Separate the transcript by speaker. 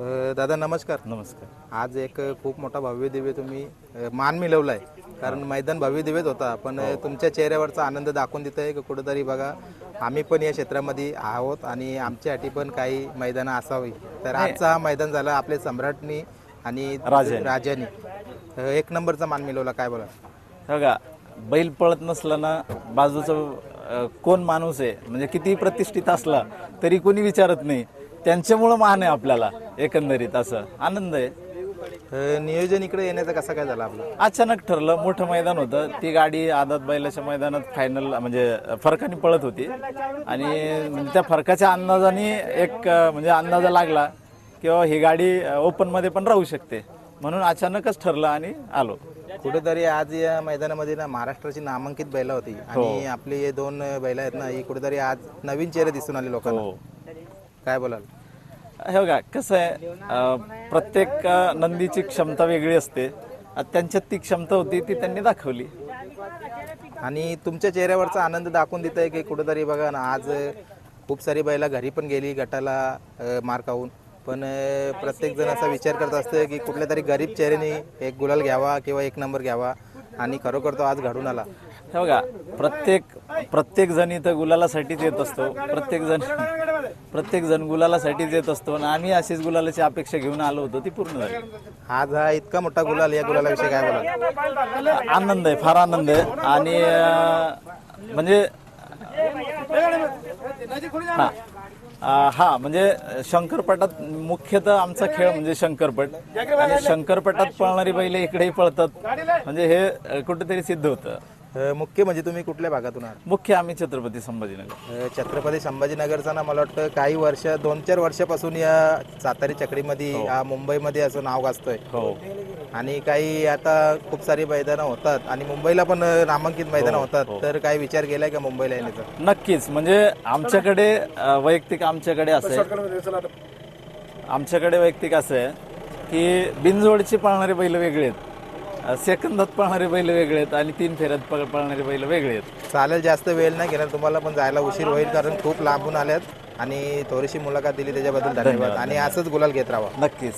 Speaker 1: अ, दादा नमस्कार.
Speaker 2: नमस्कार.
Speaker 1: आज एक खूप मोठा भव्य दिव्य तुम्ही अ, मान मिळवलाय. कारण मैदान भव्य दिव्यच होता. पण अ, तुमच्या चेहऱ्यावरचा आनंद दाखवून देत आहे कुठेतरी बघा आम्ही पण या क्षेत्रामध्ये आहोत आणि आमच्यासाठी पण काही मैदानं असावी. तर आजचा हा मैदान झाला आपले सम्राटनी आणि
Speaker 2: राजानी.
Speaker 1: अ, एक नंबरचा मान मिळवला काय बोला
Speaker 2: बघा बैल पळत नसला ना बाजूचं अं, कोण माणूस आहे? म्हणजे किती प्रतिष्ठित असला तरी कोणी विचारत नाही. त्यांच्यामुळं मान आहे आपल्याला एकंदरीत असं. आनंद आहे.
Speaker 1: अ, नियोजन इकडे येण्याचा कसा काय झाला आपला?
Speaker 2: अचानक ठरलं मोठं मैदान होतं. ती गाडी आदात बैलाच्या मैदानात फायनल म्हणजे फरकाने पळत होती. आणि म्हणजे त्या फरकाच्या अंदाजाने एक अं, म्हणजे अंदाजा लागला किंवा ही गाडी ओपनमध्ये पण राहू शकते. म्हणून अचानकच ठरलं आणि आलो.
Speaker 1: कुठेतरी आज या मैदानामध्ये ना महाराष्ट्राची नामांकित बैला होती. आणि आपले हे दोन बैल आहेत ना ही कुठेतरी आज नवीन चेहरे दिसून आले लोकांना.
Speaker 2: हो.
Speaker 1: काय बोलाल?
Speaker 2: हे बघा कसं आहे अं, प्रत्येक अं, नंदीची क्षमता वेगळी असते. आता त्यांच्यात ती क्षमता होती ती त्यांनी दाखवली.
Speaker 1: आणि तुमच्या चेहऱ्यावरचा आनंद दाखवून देत आहे की कुठेतरी बघा ना आज खूप सारी बैला घरी पण गेली गटाला अ, मार खाऊन. पण प्रत्येक जण असा विचार करत असतो की कुठल्या तरी गरीब चेहऱ्याने एक गुलाल घ्यावा किंवा एक नंबर घ्यावा. आणि खरोखर तो आज घडून आला.
Speaker 2: हे बघा प्रत्येक प्रत्येक जण इथं गुलालासाठीच येत असतो. प्रत्येक जण प्रत्येक जण गुलालासाठीच येत असतो. आणि आम्ही अशीच गुलालाची अपेक्षा घेऊन आलो होतो ती पूर्ण झाली.
Speaker 1: आज हा इतका मोठा गुलाल या गुलालाविषयी काय बोलाल?
Speaker 2: आनंद आहे फार आनंद आहे. आणि अं, म्हणजे हा. हा म्हणजे शंकरपटात मुख्यतः आमचा खेळ म्हणजे शंकरपट. आणि शंकरपटात पळणारी बैल इकडेही पळतात. म्हणजे हे कुठेतरी सिद्ध होतं.
Speaker 1: अ, मुख्य म्हणजे तुम्ही कुठल्या भागातून आहात?
Speaker 2: मुख्य आम्ही छत्रपती संभाजीनगर.
Speaker 1: अ, छत्रपती संभाजीनगरचा ना मला वाटतं काही वर्ष दोन चार वर्षापासून या सातारी चकडीमध्ये या मुंबईमध्ये असं नाव गाजतोय.
Speaker 2: हो.
Speaker 1: आणि काही आता खूप सारी मैदानं होतात आणि मुंबईला पण नामांकित मैदानं होतात. तर काही विचार केलाय का मुंबईला येण्याचा?
Speaker 2: नक्कीच. म्हणजे आमच्याकडे अ, वैयक्तिक आमच्याकडे असं आहे. आमच्याकडे वैयक्तिक असं आहे की बिनजोडची पळणारे बैल वेगळे आहेत. अ, सेकंदात पळणारे बैल वेगळे आहेत आणि तीन फेऱ्यात पळ- पळणारे बैल वेगळे आहेत.
Speaker 1: चालेल जास्त वेळ नाही घेणार. तुम्हाला पण जायला उशीर होईल कारण खूप लांबून आल्यात आणि थोडीशी मुलाखत दिली त्याच्याबद्दल धन्यवाद. आणि असंच गुलाल घेत राहा.
Speaker 2: नक्कीच.